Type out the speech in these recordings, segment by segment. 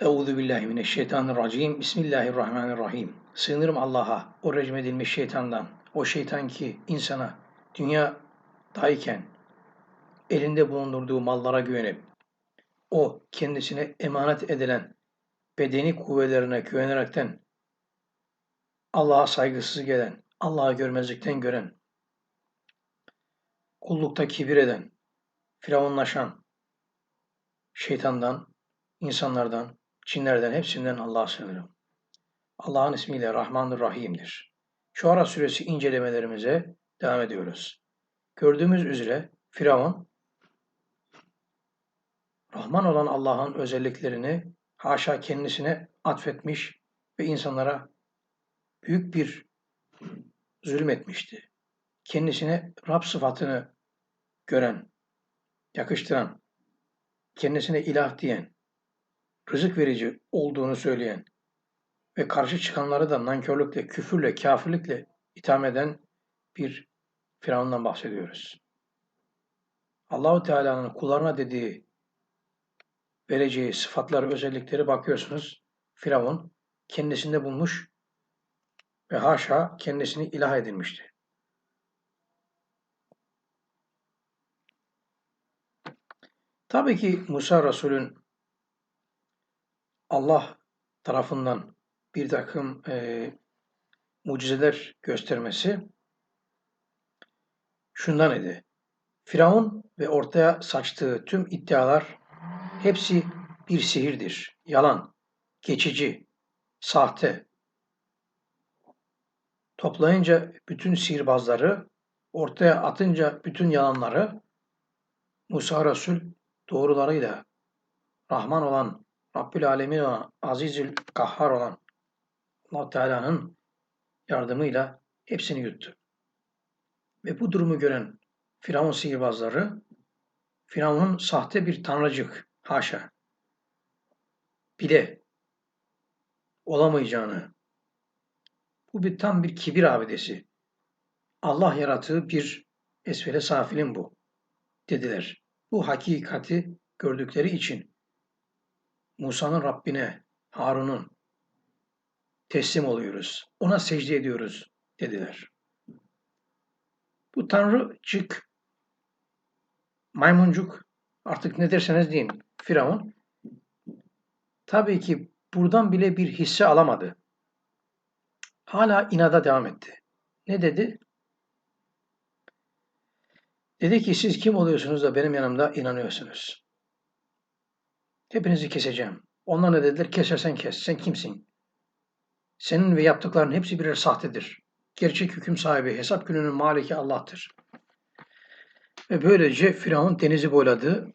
Euzu billahi mineşşeytanirracim. Bismillahirrahmanirrahim. Sığınırım Allah'a, o rejim edilmiş şeytandan. O şeytan ki insana dünyadayken elinde bulundurduğu mallara güvenip o kendisine emanet edilen bedeni kuvvetlerine güvenerekten Allah'a saygısız gelen, Allah'a görmezlikten gören, kullukta kibir eden, firavunlaşan şeytandan, insanlardan, cinlerden hepsinden Allah'a sığınırım. Allah'ın ismiyle Rahmandır Rahim'dir. Şuara suresi incelemelerimize devam ediyoruz. Gördüğümüz üzere Firavun Rahman olan Allah'ın özelliklerini haşa kendisine atfetmiş ve insanlara büyük bir zulmetmişti. Kendisine Rab sıfatını gören, yakıştıran, kendisine ilah diyen, rızık verici olduğunu söyleyen ve karşı çıkanları da nankörlükle, küfürle, kafirlikle itham eden bir Firavundan bahsediyoruz. Allahu Teala'nın kullarına dediği vereceği sıfatlar, özellikleri bakıyorsunuz. Firavun kendisinde bulmuş ve haşa kendisini ilah edinmişti. Tabii ki Musa Resul'ün Allah tarafından bir takım e, mucizeler göstermesi şundan idi. Firavun ve ortaya saçtığı tüm iddialar hepsi bir sihirdir. Yalan, geçici, sahte. Toplayınca bütün sihirbazları, ortaya atınca bütün yalanları Musa Resul doğrularıyla Rahman olan Rabbül Alemin olan Azizül Kahhar olan allah Teala'nın yardımıyla hepsini yuttu. Ve bu durumu gören Firavun sihirbazları Firavun'un sahte bir tanrıcık, haşa, bile olamayacağını, bu bir tam bir kibir abidesi. Allah yarattığı bir esfele safilin bu, dediler. Bu hakikati gördükleri için Musa'nın Rabbine, Harun'un teslim oluyoruz. Ona secde ediyoruz dediler. Bu tanrıcık, maymuncuk, artık ne derseniz deyin, Firavun, tabii ki buradan bile bir hisse alamadı. Hala inada devam etti. Ne dedi? Dedi ki siz kim oluyorsunuz da benim yanımda inanıyorsunuz? Hepinizi keseceğim. Onlar ne dediler? Kesersen kes. Sen kimsin? Senin ve yaptıkların hepsi birer sahtedir. Gerçek hüküm sahibi, hesap gününün maliki Allah'tır. Ve böylece Firavun denizi boyladı.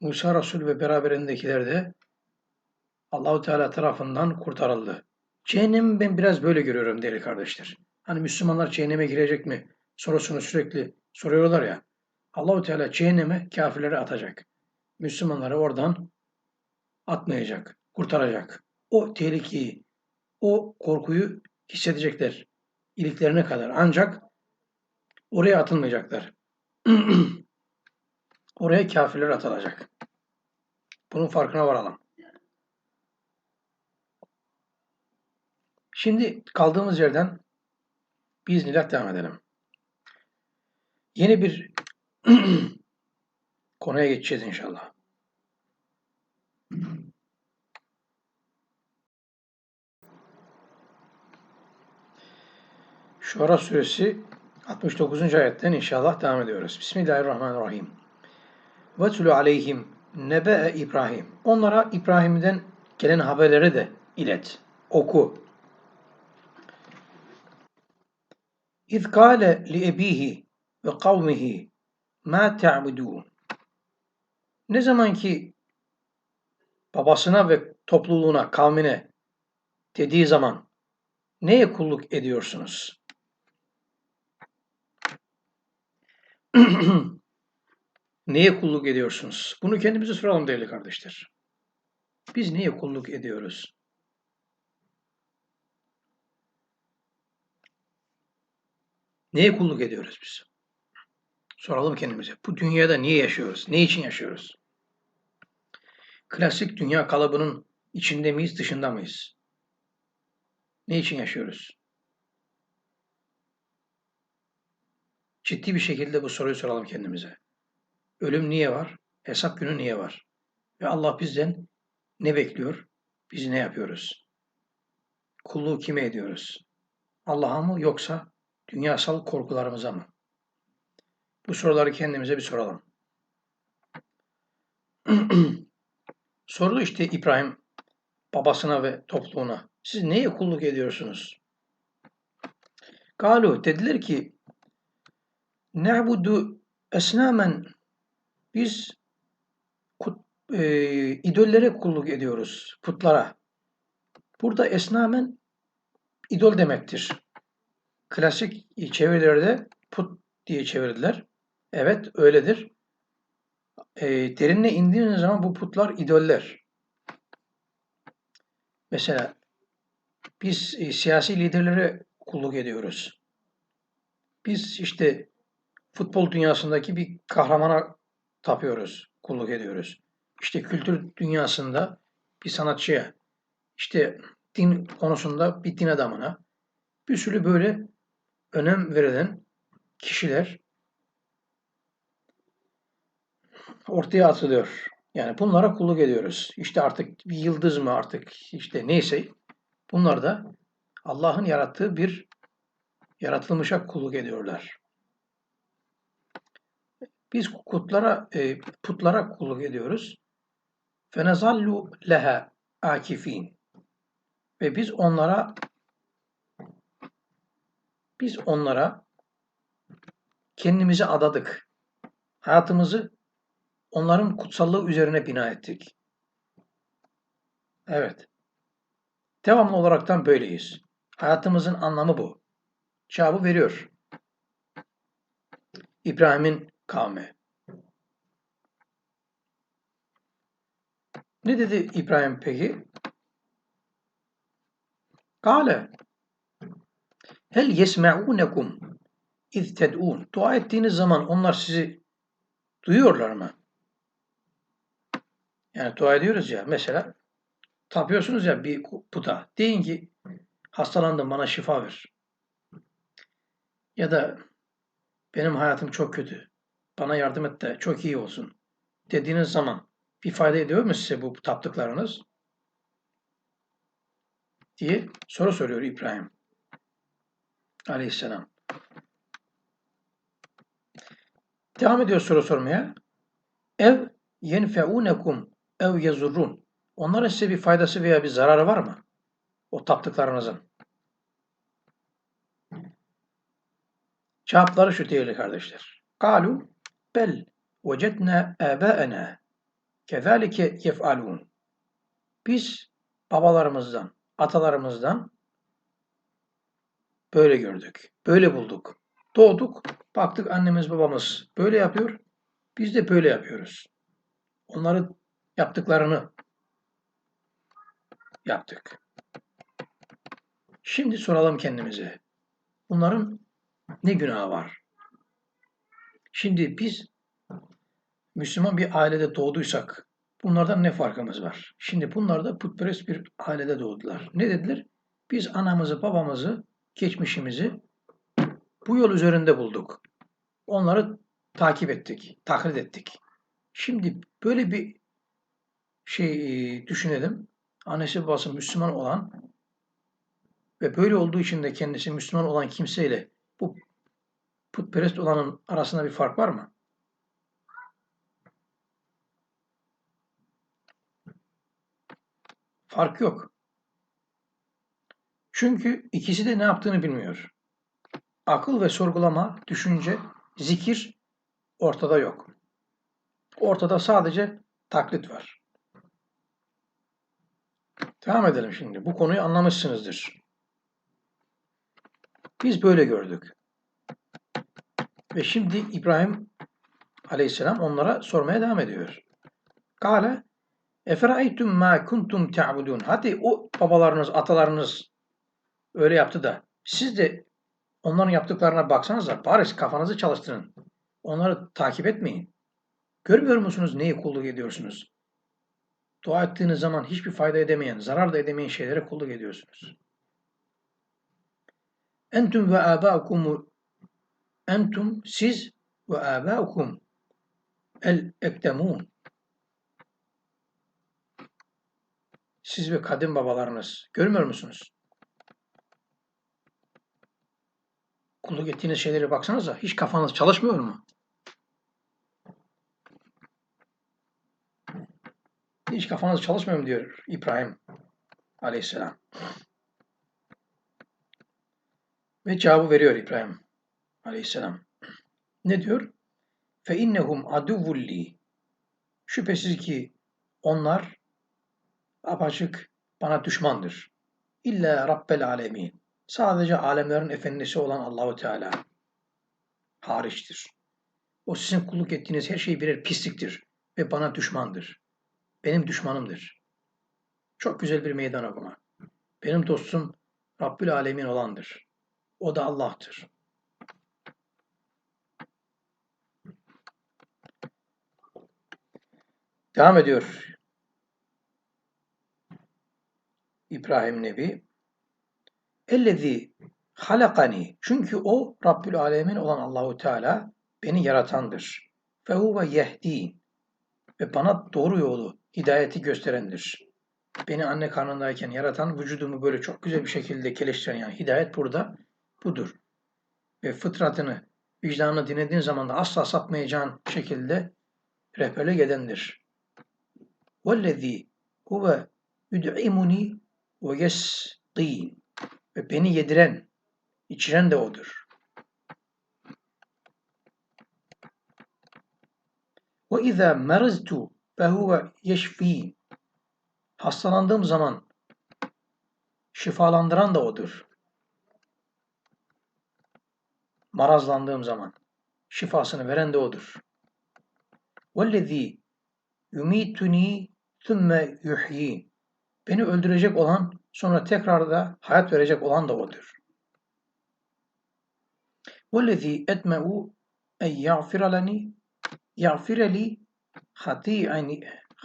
Musa Resul ve beraberindekiler de Allahu Teala tarafından kurtarıldı. Cehennemi ben biraz böyle görüyorum değerli kardeşler. Hani Müslümanlar cehenneme girecek mi sorusunu sürekli soruyorlar ya. Allahu Teala cehenneme kafirleri atacak. Müslümanları oradan atmayacak, kurtaracak. O tehlikeyi, o korkuyu hissedecekler iliklerine kadar. Ancak oraya atılmayacaklar. oraya kafirler atılacak. Bunun farkına varalım. Şimdi kaldığımız yerden biiznillah devam edelim. Yeni bir konuya geçeceğiz inşallah. Şura suresi 69. ayetten inşallah devam ediyoruz. Bismillahirrahmanirrahim. Ve aleyhim nebe İbrahim. Onlara İbrahim'den gelen haberleri de ilet, oku. İz kâle li ebihi ve kavmihi ma ta'budun. Ne zaman ki babasına ve topluluğuna, kavmine dediği zaman neye kulluk ediyorsunuz? neye kulluk ediyorsunuz? Bunu kendimize soralım değerli kardeşler. Biz neye kulluk ediyoruz? Neye kulluk ediyoruz biz? Soralım kendimize. Bu dünyada niye yaşıyoruz? Ne için yaşıyoruz? Klasik dünya kalıbının İçinde miyiz, dışında mıyız? Ne için yaşıyoruz? Ciddi bir şekilde bu soruyu soralım kendimize. Ölüm niye var? Hesap günü niye var? Ve Allah bizden ne bekliyor? Biz ne yapıyoruz? Kulluğu kime ediyoruz? Allah'a mı yoksa dünyasal korkularımıza mı? Bu soruları kendimize bir soralım. Sordu işte İbrahim babasına ve topluluğuna. Siz neye kulluk ediyorsunuz? Galu dediler ki Ne'budu esnamen biz kut, e, idollere kulluk ediyoruz, putlara. Burada esnamen idol demektir. Klasik çevirilerde put diye çevirdiler. Evet öyledir. E, derinine indiğiniz zaman bu putlar idoller. Mesela biz e, siyasi liderlere kulluk ediyoruz. Biz işte futbol dünyasındaki bir kahramana tapıyoruz, kulluk ediyoruz. İşte kültür dünyasında bir sanatçıya, işte din konusunda bir din adamına bir sürü böyle önem verilen kişiler ortaya atılıyor. Yani bunlara kulluk ediyoruz. İşte artık bir yıldız mı artık işte neyse bunlar da Allah'ın yarattığı bir yaratılmışa kulluk ediyorlar. Biz kutlara, e, putlara kulluk ediyoruz. Fenezallu leha akifin. Ve biz onlara biz onlara kendimizi adadık. Hayatımızı onların kutsallığı üzerine bina ettik. Evet. Devamlı olaraktan böyleyiz. Hayatımızın anlamı bu. Cevabı veriyor. İbrahim'in kavmi. Ne dedi İbrahim peki? Kale Hel yesme'unekum iz ted'un. Dua ettiğiniz zaman onlar sizi duyuyorlar mı? Yani dua ediyoruz ya mesela tapıyorsunuz ya bir puta. Deyin ki hastalandım bana şifa ver. Ya da benim hayatım çok kötü. Bana yardım et de çok iyi olsun. Dediğiniz zaman bir fayda ediyor mu size bu taptıklarınız? Diye soru soruyor İbrahim aleyhisselam. Devam ediyor soru sormaya. Ev yenfeunekum ev yazurrun. Onlara size bir faydası veya bir zararı var mı? O taptıklarınızın. Cevapları şu değerli kardeşler. Kalu bel vecedna âbâena kezâlike yef'alûn. Biz babalarımızdan, atalarımızdan böyle gördük, böyle bulduk. Doğduk, baktık annemiz babamız böyle yapıyor, biz de böyle yapıyoruz. Onların yaptıklarını yaptık. Şimdi soralım kendimize. Bunların ne günahı var? Şimdi biz Müslüman bir ailede doğduysak bunlardan ne farkımız var? Şimdi bunlar da putperest bir ailede doğdular. Ne dediler? Biz anamızı, babamızı, geçmişimizi bu yol üzerinde bulduk. Onları takip ettik, taklit ettik. Şimdi böyle bir şey düşünelim. Annesi babası Müslüman olan ve böyle olduğu için de kendisi Müslüman olan kimseyle putperest olanın arasında bir fark var mı? Fark yok. Çünkü ikisi de ne yaptığını bilmiyor. Akıl ve sorgulama, düşünce, zikir ortada yok. Ortada sadece taklit var. Devam edelim şimdi. Bu konuyu anlamışsınızdır. Biz böyle gördük. Ve şimdi İbrahim aleyhisselam onlara sormaya devam ediyor. Kale Eferaytum ma kuntum ta'budun. Hadi o babalarınız, atalarınız öyle yaptı da siz de onların yaptıklarına baksanıza bari kafanızı çalıştırın. Onları takip etmeyin. Görmüyor musunuz neyi kulluk ediyorsunuz? Dua ettiğiniz zaman hiçbir fayda edemeyen, zarar da edemeyen şeylere kulluk ediyorsunuz. Entum ve abaukum entum siz ve abaukum el ekdemun siz ve kadim babalarınız görmüyor musunuz? Kulluk ettiğiniz şeylere baksanıza hiç kafanız çalışmıyor mu? Hiç kafanız çalışmıyor mu diyor İbrahim aleyhisselam. Ve cevabı veriyor İbrahim aleyhisselam. Ne diyor? Fe innehum aduvulli. Şüphesiz ki onlar apaçık bana düşmandır. İlla Rabbel alemin. Sadece alemlerin efendisi olan Allahu Teala hariçtir. O sizin kulluk ettiğiniz her şey birer pisliktir ve bana düşmandır. Benim düşmanımdır. Çok güzel bir meydan okuma. Benim dostum Rabbül Alemin olandır. O da Allah'tır. Devam ediyor. İbrahim Nebi. Ellezi halakani. Çünkü o Rabbül Alemin olan Allahu Teala beni yaratandır. Fe huve yehdi. Ve bana doğru yolu, hidayeti gösterendir. Beni anne karnındayken yaratan, vücudumu böyle çok güzel bir şekilde keleştiren yani hidayet burada budur. Ve fıtratını, vicdanını dinlediğin zaman da asla sapmayacağın şekilde rehberlik edendir. وَالَّذ۪ي هُوَ يُدْعِمُنِي وَيَسْقِينَ Ve beni yediren, içiren de O'dur. وَاِذَا مَرَزْتُ فَهُوَ يَشْف۪ينَ Hastalandığım zaman şifalandıran da O'dur. Marazlandığım zaman şifasını veren de O'dur. وَالَّذ۪ي yumituni thumme yuhyi. Beni öldürecek olan sonra tekrar da hayat verecek olan da odur. وَالَّذ۪ي اَتْمَعُ اَنْ يَغْفِرَ لَنِي يَغْفِرَ لِي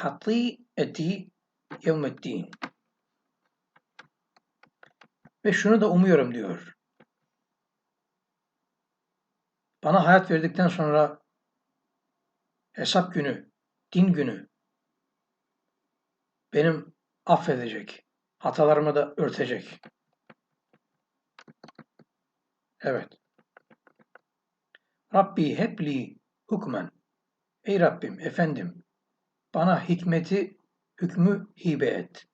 خَطِيئَتِي يَوْمَ الدِّينِ Ve şunu da umuyorum diyor. Bana hayat verdikten sonra hesap günü din günü benim affedecek, hatalarımı da örtecek. Evet. Rabbi hepli hukmen. Ey Rabbim, efendim, bana hikmeti, hükmü hibe et.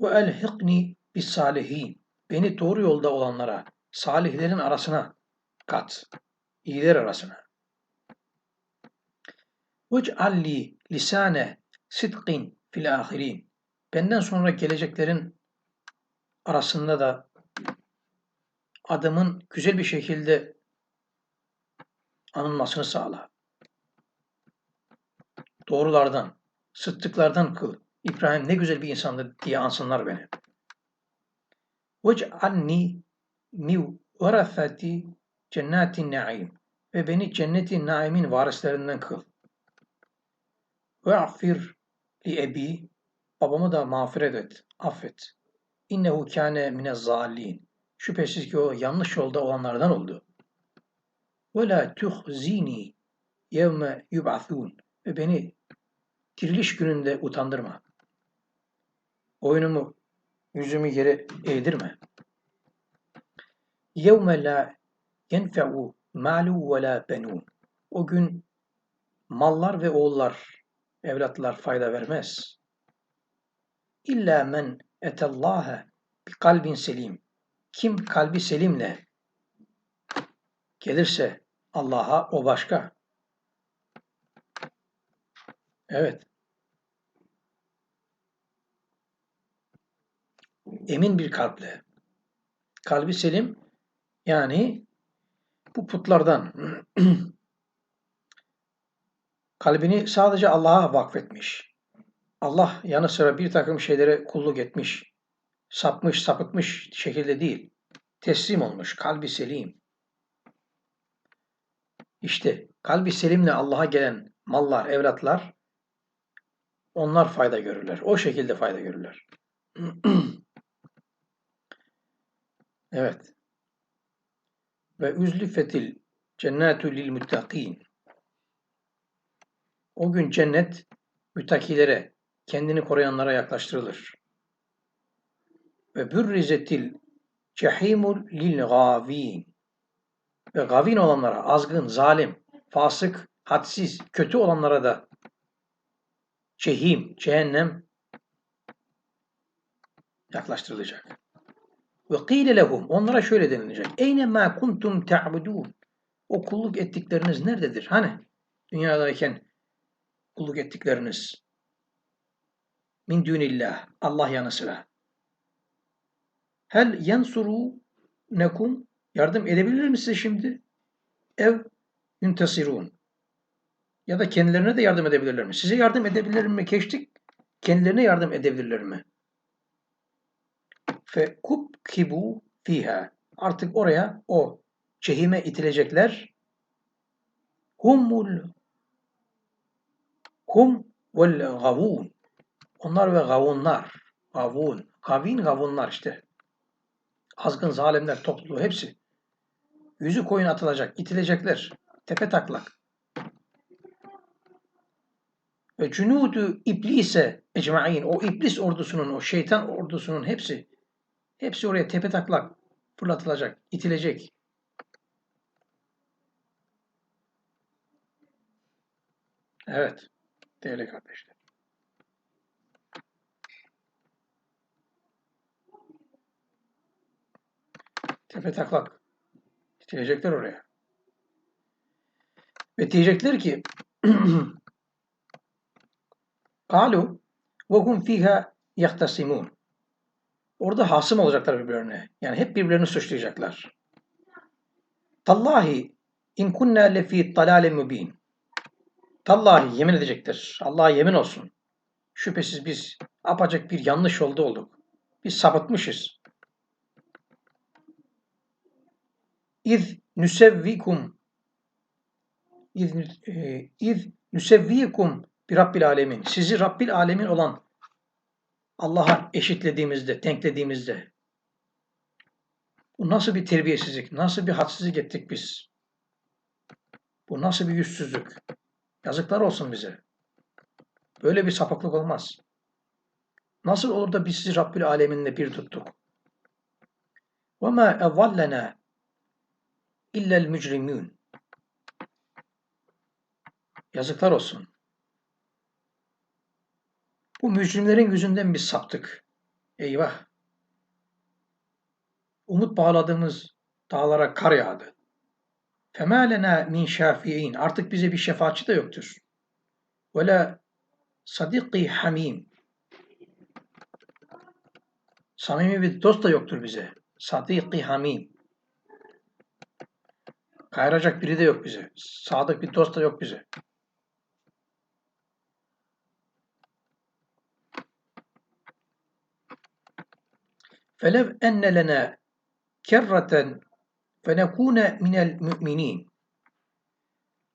Ve elhiqni bis salihin. Beni doğru yolda olanlara, salihlerin arasına kat. İyiler arasına. Vec'alli lisane sidkin fil ahirin. Benden sonra geleceklerin arasında da adımın güzel bir şekilde anılmasını sağla. Doğrulardan, sıttıklardan kıl. İbrahim ne güzel bir insandı diye ansınlar beni. Vec'alni min varafati cennetin naim. Ve beni cenneti naimin varislerinden kıl. Ve affir li ebi babamı da mağfiret et, affet. İnnehu kâne mine zâlin. Şüphesiz ki o yanlış yolda olanlardan oldu. Ve la tuhzini yevme yub'athûn. Ve beni diriliş gününde utandırma. Oyunumu, yüzümü yere eğdirme. Yevme la yenfe'u malu ve la benun. O gün mallar ve oğullar evlatlar fayda vermez. İlla men etallâhe bir kalbin selim. Kim kalbi selimle gelirse Allah'a o başka. Evet. Emin bir kalple. Kalbi selim yani bu putlardan kalbini sadece Allah'a vakfetmiş. Allah yanı sıra bir takım şeylere kulluk etmiş. Sapmış, sapıtmış şekilde değil. Teslim olmuş, kalbi selim. İşte kalbi selimle Allah'a gelen mallar, evlatlar onlar fayda görürler. O şekilde fayda görürler. evet. Ve üzlifetil cennetu lil muttakin. O gün cennet müttakilere, kendini koruyanlara yaklaştırılır. Ve bürrizetil cehimul lil gavin. Ve gavin olanlara, azgın, zalim, fasık, hadsiz, kötü olanlara da cehim, cehennem yaklaştırılacak. Ve kîle lehum, onlara şöyle denilecek. Eyne ma kuntum ta'budun. O kulluk ettikleriniz nerededir? Hani dünyadayken kulluk ettikleriniz min dünillah, Allah yanı sıra. Hel yansuru nekum yardım edebilir mi size şimdi? Ev yuntasirun. Ya da kendilerine de yardım edebilirler mi? Size yardım edebilirler mi? Geçtik. Kendilerine yardım edebilirler mi? Fe kubkibu fiha. Artık oraya o cehime itilecekler. Humul hum vel gavun. Onlar ve gavunlar. Gavun. Gavin gavunlar işte. Azgın zalimler topluluğu hepsi. Yüzü koyun atılacak, itilecekler. Tepe taklak. Ve cunudu iblise ecmain. O iblis ordusunun, o şeytan ordusunun hepsi hepsi oraya tepe taklak fırlatılacak, itilecek. Evet, değerli kardeşler. Tepe taklak itilecekler oraya. Ve diyecekler ki Kalu ve hum fiha yahtasimun. Orada hasım olacaklar birbirlerine. Yani hep birbirlerini suçlayacaklar. Tallahi in kunna lefi dalalin mubin. Tallahi yemin edecektir. Allah'a yemin olsun. Şüphesiz biz apacık bir yanlış yolda olduk. Biz sapıtmışız. İz nüsevvikum İz, e, iz nüsevvikum bir Rabbil Alemin. Sizi Rabbil Alemin olan Allah'a eşitlediğimizde, denklediğimizde bu nasıl bir terbiyesizlik, nasıl bir hadsizlik ettik biz? Bu nasıl bir yüzsüzlük? Yazıklar olsun bize. Böyle bir sapıklık olmaz. Nasıl olur da biz sizi Rabbil Alemin'le bir tuttuk? وَمَا اَظَلَّنَا اِلَّا الْمُجْرِمُونَ Yazıklar olsun. Bu mücrimlerin yüzünden biz saptık. Eyvah! Umut bağladığımız dağlara kar yağdı. Femalena min şafiin. Artık bize bir şefaatçi de yoktur. Ve la sadiki hamim. Samimi bir dost da yoktur bize. Sadiki hamim. Kayıracak biri de yok bize. Sadık bir dost da yok bize. Felev enne lene kerraten فَنَكُونَ مِنَ الْمُؤْمِنِينَ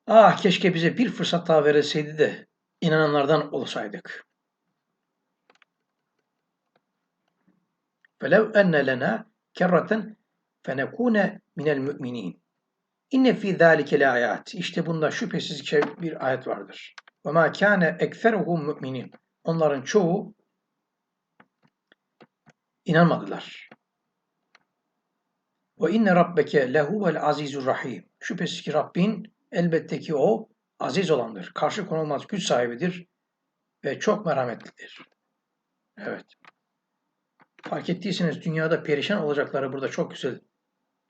Ah keşke bize bir fırsat daha verilseydi de inananlardan olsaydık. فَلَوْ اَنَّ لَنَا كَرَّةً فَنَكُونَ مِنَ الْمُؤْمِنِينَ İnne fi zâlike lâyât. İşte bunda şüphesiz bir ayet vardır. Ve mâ kâne ekferuhum müminin. Onların çoğu inanmadılar. Ve inne rabbeke lehuvel azizur rahim. Şüphesiz ki Rabbin elbette ki o aziz olandır. Karşı konulmaz güç sahibidir ve çok merhametlidir. Evet. Fark ettiyseniz dünyada perişan olacakları burada çok güzel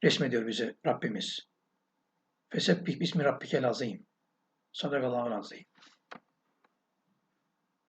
resmediyor bize Rabbimiz. Fesebbih bismi rabbikel azim. Sadakallahu azim.